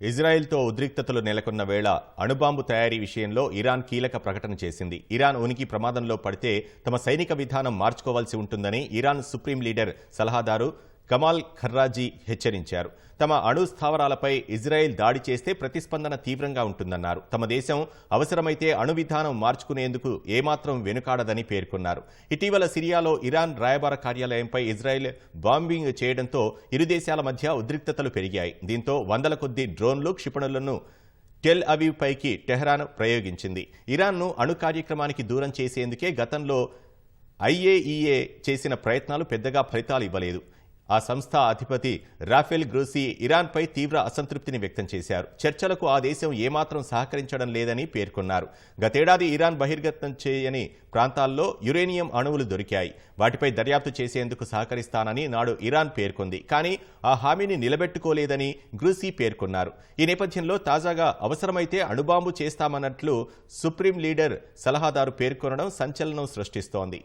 ఇజ్రాయెల్తో ఉద్రిక్తతలు నెలకొన్న వేళ అణుబాంబు తయారీ విషయంలో ఇరాన్ కీలక ప్రకటన చేసింది. ఇరాన్ ఉనికి ప్రమాదంలో పడితే తమ సైనిక విధానం మార్చుకోవాల్సి ఉంటుందని ఇరాన్ సుప్రీం లీడర్ సలహాదారు కమాల్ ఖర్రాజీ హెచ్చరించారు. తమ అణు స్థావరాలపై ఇజ్రాయెల్ దాడి చేస్తే ప్రతిస్పందన తీవ్రంగా ఉంటుందన్నారు. తమ దేశం అవసరమైతే అణు విధానం మార్చుకునేందుకు ఏమాత్రం వెనుకాడదని పేర్కొన్నారు. ఇటీవల సిరియాలో ఇరాన్ రాయబార కార్యాలయంపై ఇజ్రాయెల్ బాంబింగ్ చేయడంతో ఇరు దేశాల మధ్య ఉద్రిక్తతలు పెరిగాయి. దీంతో వందల కొద్ది డ్రోన్లు క్షిపణులను టెల్ అవీవ్ పైకి టెహరాన్ ప్రయోగించింది. ఇరాన్ను అణు కార్యక్రమానికి దూరం చేసేందుకే గతంలో ఐఏఈఏ చేసిన ప్రయత్నాలు పెద్దగా ఫలితాలు ఇవ్వలేదు. ఆ సంస్థ అధిపతి రాఫెల్ గ్రూసీ ఇరాన్పై తీవ్ర అసంతృప్తిని వ్యక్తం చేశారు. చర్చలకు ఆ దేశం ఏమాత్రం సహకరించడం లేదని పేర్కొన్నారు. గతేడాది ఇరాన్ బహిర్గతం చేయని ప్రాంతాల్లో యురేనియం అణువులు దొరికాయి. వాటిపై దర్యాప్తు చేసేందుకు సహకరిస్తానని నాడు ఇరాన్ పేర్కొంది. కానీ ఆ హామీని నిలబెట్టుకోలేదని గ్రూసీ పేర్కొన్నారు. ఈ నేపథ్యంలో తాజాగా అవసరమైతే అణుబాంబు చేస్తామన్నట్లు సుప్రీం లీడర్ సలహాదారు పేర్కొనడం సంచలనం సృష్టిస్తోంది.